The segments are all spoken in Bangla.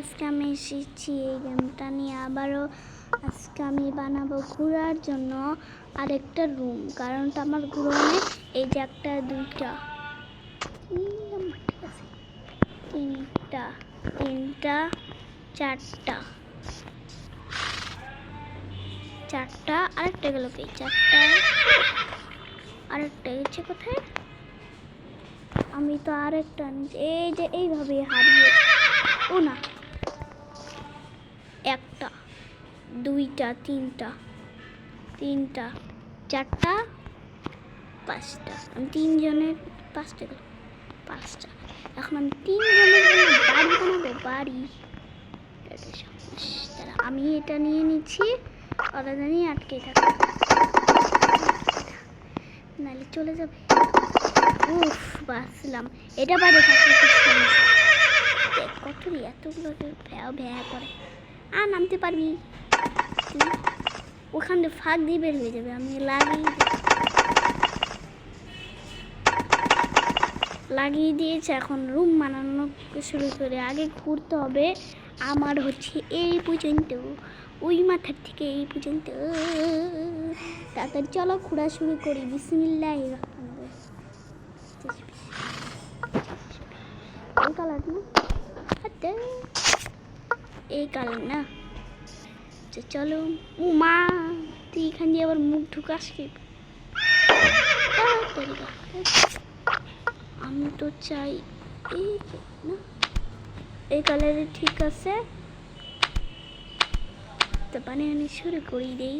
আজকে আমি এসেছি এই গেমটা নিয়ে। আবারও আজকে আমি বানাবো ঘোরার জন্য আরেকটা রুম কারণটা আমার ঘুরোনে এই যে একটা, দুইটা। তিনটা তিনটা, চারটা চারটা, আরেকটা গেল কি? চারটা, আরেকটা গেছে কোথায়? আমি তো আরেকটা এই যে এইভাবে হারিয়ে ও না। দুইটা, তিনটা তিনটা, চারটা, পাঁচটা। আমি তিনজনের পাঁচটা পাঁচটা। এখন আমি তিনজনের বাড়ি বানাবো, বাড়ি। আমি এটা নিয়ে নিচ্ছি, ওরা জানি আটকে থাকে। নাহলে চলে যাবে। উফ, বাঁচলাম। এটা বাইরে থাকলে কত এতগুলো ভ্যা ভ্যা করে। আর নামতে পারবি? ওখান দিয়ে ফাঁক দিয়ে বের হয়ে যাবে, আমি লাগিয়ে লাগিয়ে দিয়েছে, এখন রুম বানানো শুরু করে আগে ঘুরতে হবে। আমার হচ্ছে এই পর্যন্ত, ওই মাথার থেকে এই পর্যন্ত। তাড়াতাড়ি চলো ঘোরা শুরু করি, বিসমিল্লাহ এই কালার না? এই কালার না? আচ্ছা, চলো মা তুই এখান দিয়ে আবার মুখ ঢুকাস কি আমি তো চাই এই না? এই কালারে ঠিক আছে? তো আমি শুরু করি দেই।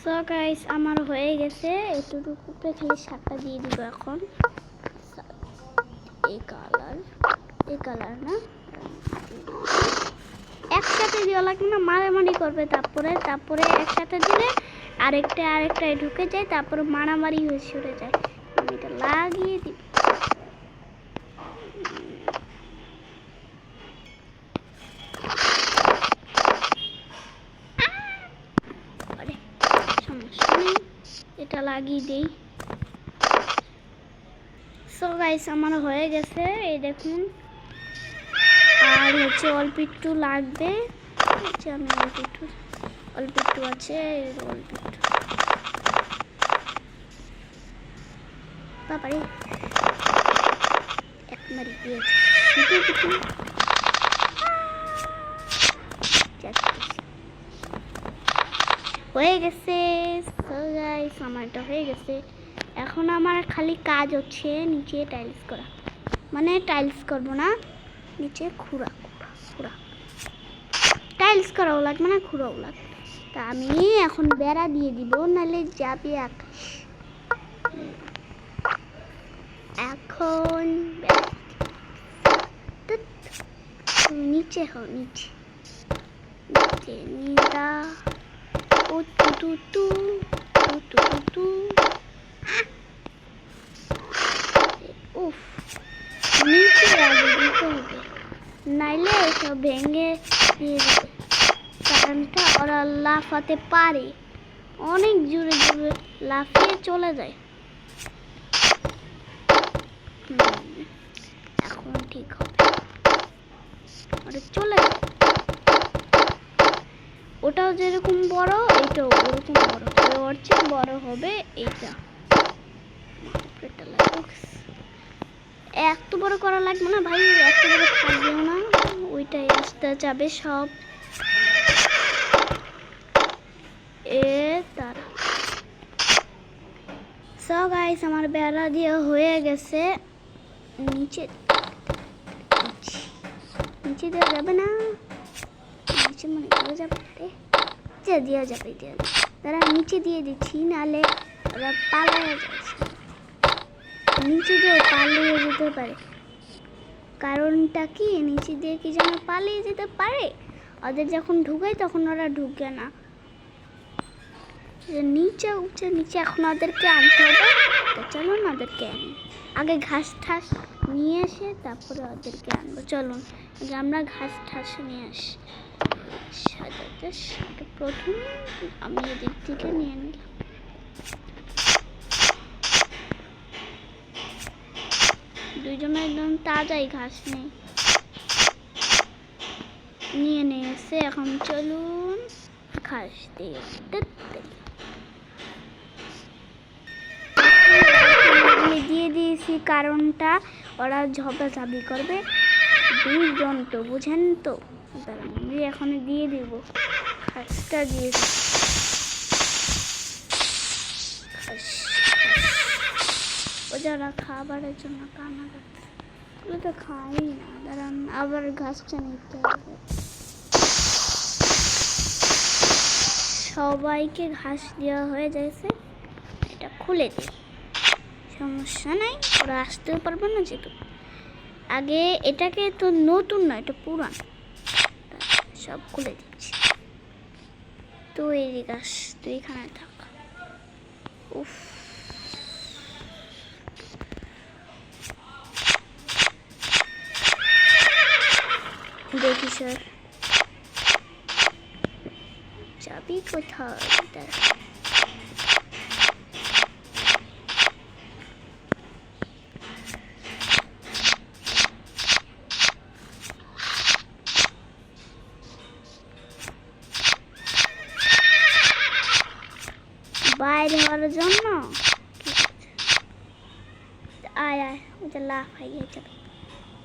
সো গাইস আমার হয়ে গেছে। উপরে খালি সাতটা দিয়ে দিব এখন। একসাথে দেওয়া লাগবে না, মারামারি করবে, তারপরে তারপরে একসাথে দিলে আরেকটা, আরেকটায় ঢুকে যায়, তারপরে মারামারি হয়ে সরে যায়। আমি এটা লাগিয়ে আরে এটা লাগিয়ে দেই। সো গাইস আমার হয়ে গেছে এই দেখুন। আর হচ্ছে অল্প একটু লাগবে আমি অল্প একটু অল্প একটু আছে অল্প একটু বাবারে এক মারি দিয়েছে। হয়ে গেছে। So guys, আমারটা হয়ে গেছে। এখন আমার খালি কাজ হচ্ছে নিচে টাইলস করা। মানে টাইলস করব না, নিচে খুঁড়া খুঁড়া খুঁড়া। টাইলস করাও লাগবে না খুঁড়াও লাগবে তা আমি এখন বেড়া দিয়ে দিব, নাহলে যাবে আকাশ। এখন নিচে হও, নিচে। নিচে নিদা। ও তু তু তু তু তু তু। উফ, নিচে আগে দিতে হবে নাইলে ভেঙে দিয়ে দেবে। ওরা লাফাতে পারে। অনেক জোরে জোরে লাফিয়ে চলে যায়। এখন ঠিক হবে। ওটা চলে যায় ওটাও যেরকম বড় এটাও ওরকম বড়। ওর চেয়ে বড় হবে এইটা। এত বড় করা লাগবে না ভাই, এত বড় থাকবেও না, ওইটাই আসতে যাবে সব। এ, তারা। আমার বেড়া দিয়ে হয়ে গেছে। নিচে নিচে দেওয়া যাবে না। নিচে মনে দেওয়া যাবে দেওয়া যাবে দেওয়া যাবে দাঁড়া, নিচে দিয়ে দিচ্ছি নাহলে ওরা পালায় যাচ্ছে। নিচে দিয়ে পালিয়ে যেতে পারে। কারণটা কি? নিচে দিয়ে কি যেন পালিয়ে যেতে পারে? ওদের যখন ঢুকায় তখন ওরা ঢুকে না। নিচে উঠে, নিচে এখন ওদেরকে আনতে হবে। তো চলুন ওদেরকে আনি। আগে ঘাস ঠাস নিয়ে এসে তারপরে ওদেরকে আনব। চলুন আমরা ঘাস ঠাস নিয়ে আসি। সাজাতে প্রথম, আমি এদিক থেকে নিয়ে নিলাম। দুইজনে একদম তাজাই ঘাস নেই। নিয়ে নিয়ে এসে এখন চলুন ঘাস দিয়ে দিয়ে দিয়েছি কারণটা ওরা ঝপাঝাপি করবে। দুইজন তো বুঝেন তো? আমি এখন দিয়ে দিব। ঘাসটা দিয়ে। ঘাস, যারা খাবারের জন্য কান্না করছে ওগুলো তো খাই না দাঁড়ান আবার ঘাসটা নিতে হবে। সবাইকে ঘাস দেওয়া হয়ে যাচ্ছে এটা খুলে দিই। সমস্যা নাই, ওরা আসতেও পারবে না যেহেতু। আগে এটাকে তো নতুন না, এটা পুরান। সব খুলে দিচ্ছি। তো এই গাছ তুই এখানে থাক। উফ। স্যার যাবি কোথায়। বাইরে হওয়ার জন্য। আয় আয়, ওটা লাফ হয়ে গেছে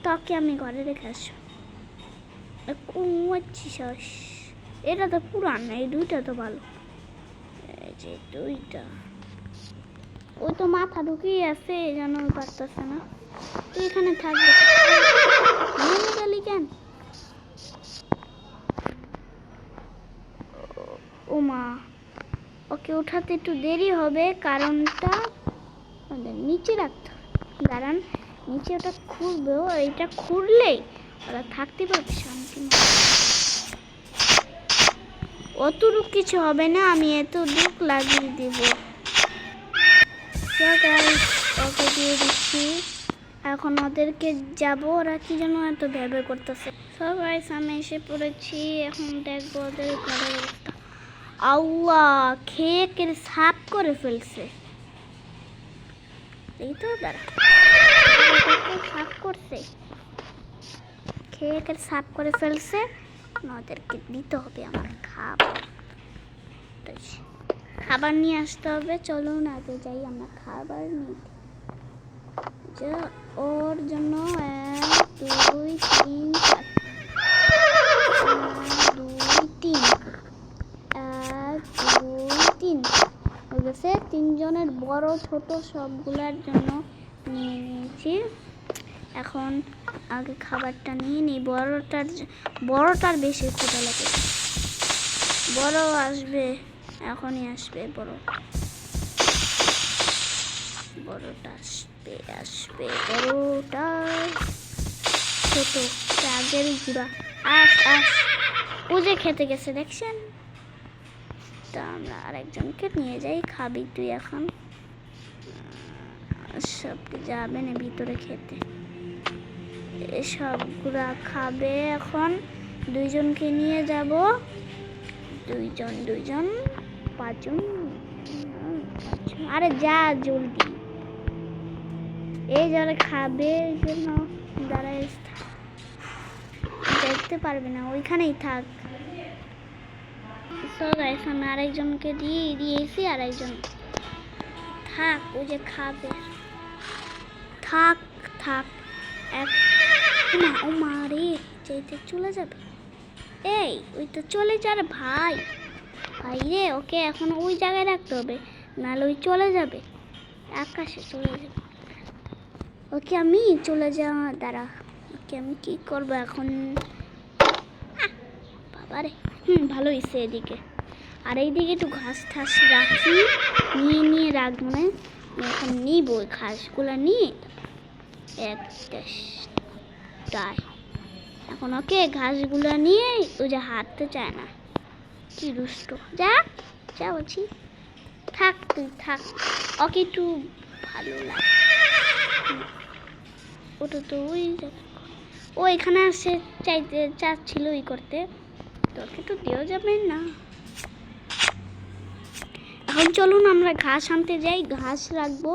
তোকে আমি ঘরে রেখে আসব কুমাচ্ছিস এটা তো পুরান, এই দুইটা তো ভালো। এই যে দুইটা। ওই তো মাথা ঢুকিয়ে আছে, এই জন্য পারতেছে না। তুই এখানে থাকবি। কেন? ও- মা, ওকে ওঠাতে একটু দেরি হবে, কারণটা নিচে রাখতে দাঁড়ান, নিচে ওটা খুলবে ও এইটা খুললেই ওরা থাকতে পারবে শান্তি। অতটুক কিছু হবে না, আমি এত দুঃখ লাগিয়ে দেব। ওকে দিয়ে দিচ্ছি। এখন ওদেরকে যাব, ওরা কি যেন এত ভেবে করতেছে। সব গাইস, আমি এসে পড়েছি, এখন দেখব ওদের ঘরের অবস্থা। আল্লাহ খেয়ে কেড়ে সাফ করে ফেলছে। এই তো, দাঁড়া। সাফ করছে। খেয়ে কেটে সাফ করে ফেলছে। ওদেরকে দিতে হবে আমার খাবার। খাবার নিয়ে আসতে হবে। চলুন, আগে যাই, আমরা খাবার যা, ওর জন্য এক, দুই, তিন দুই তিন এক, দুই, তিন। হয়ে গেছে। তিনজনের বড়, ছোট সবগুলার জন্য নিয়ে নিয়েছি। এখন আগে খাবারটা নিয়ে নিই। বড়টার বড়টার বেশি ক্ষুধা লাগে। বড় আসবে, এখনই আসবে, বড়। বড়টা আসবে আসবে, বড়টা ছোট আগেরই ঘুরা আস আস। যে খেতে গেছে, দেখছেন? তা আমরা আরেকজনকে নিয়ে যাই, খাবি তুই এখন। সব যাবে না ভিতরে খেতে। সবগুলা খাবে এখন। দুইজনকে নিয়ে যাব। দুইজন দুইজন, পাঁচজন আরে যা জলদি। এই যারা খাবে জন্য দাঁড়ায় দেখতে পারবে না, ওইখানেই থাক। গাইস আমি আরেকজনকে দিয়ে, দিয়েছি, আরেকজন থাক, ওই যে খাবে। থাক থাক, এক না, ও মা রে চাইতে চলে যাবে। এই, ওই তো চলে যা রে ভাই। ভাই রে, ওকে এখন ওই জায়গায় রাখতে হবে, নাহলে ওই চলে যাবে। আকাশে চলে যাবে। ওকে আমি চলে যাওয়া, দাঁড়া। ওকে আমি কি করব এখন? বাবা রে। হুম, ভালো হয়েছে এদিকে। আর এইদিকে একটু ঘাস ঠাস রাখি, নিয়ে নিয়ে রাখব না এখন নিব ওই ঘাসগুলো নিয়ে। একটা তাই এখন ওকে ঘাসগুলো নিয়ে ও যে হাঁটতে চায় না। কি দুষ্ট। যা যা বলছি। থাক তুই, থাক। ওকে একটু ভালো লাগে। ওটা তো ওই ও এখানে আসে চাইতে, চাচ্ছিল ই করতে। তোকে তো দেওয়া যাবে না। এখন চলুন আমরা ঘাস আনতে যাই। ঘাস রাখব।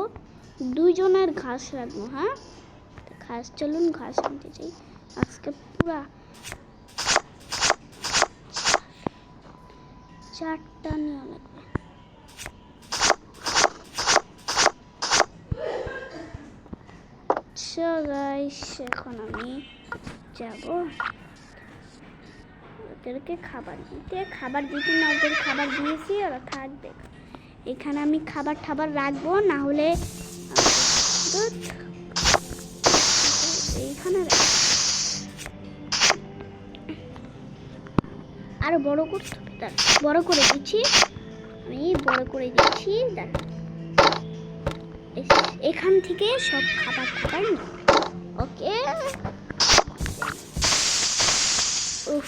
দুইজনের ঘাস রাখব হ্যাঁ? ঘাস চলুন ঘাস আনতে চাই আজকে পুরা চারটা নেওয়া লাগবে। গাইস এখন আমি যাব ওদেরকে খাবার দিতে। খাবার দিতে না ওদের খাবার দিয়েছি ওরা থাকবে। এখানে আমি খাবার টাবার রাখব না হলে ধুৎ, এইখানে রাখ- আরও বড় করতে বড় করে দিচ্ছি। আমি বড় করে দিচ্ছি। এখান থেকে সব খাবার খাবার ওকে। উফ।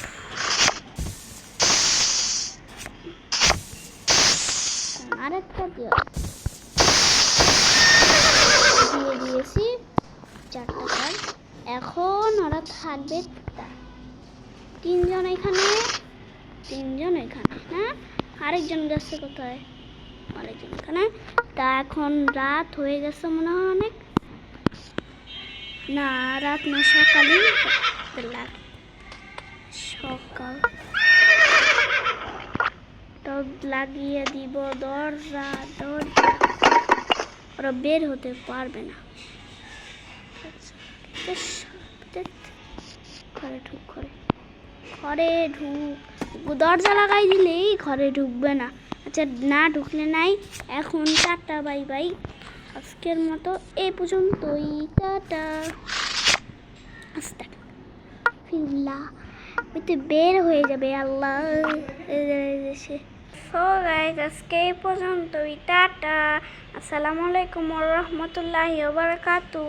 আরেকটা দিও দিয়ে দিয়েছি। চারটা কার্ড এখন ওরা থাকবে তিনজন এখানে তিনজন এখানে হ্যাঁ? আরেকজন গেছে কোথায়? আরেকজন এখানে। তা এখন রাত হয়ে গেছে মনে হয় অনেক। না রাত না সকালই। সকাল। তো লাগিয়ে দিব দরজা দরজা। ওরা বের হতে পারবে না। বেশ, ধ্যাৎ। ঘরে ঢুক, ঘরে। ঘরে ঢুক। দরজা লাগাই দিলেই ঘরে ঢুকবে না। আচ্ছা না ঢুকলে নাই। এখন টাটা, বাই বাই। আজকের মতো এ পর্যন্তই। টাটা। ফিরলা। বের হয়ে যাবে আল্লাহ। সো গাইজ আজকে এই পর্যন্তই। টাটা। আসসালামু আলাইকুম রহমতুল্লাহি ওয়া বারাকাতুহু।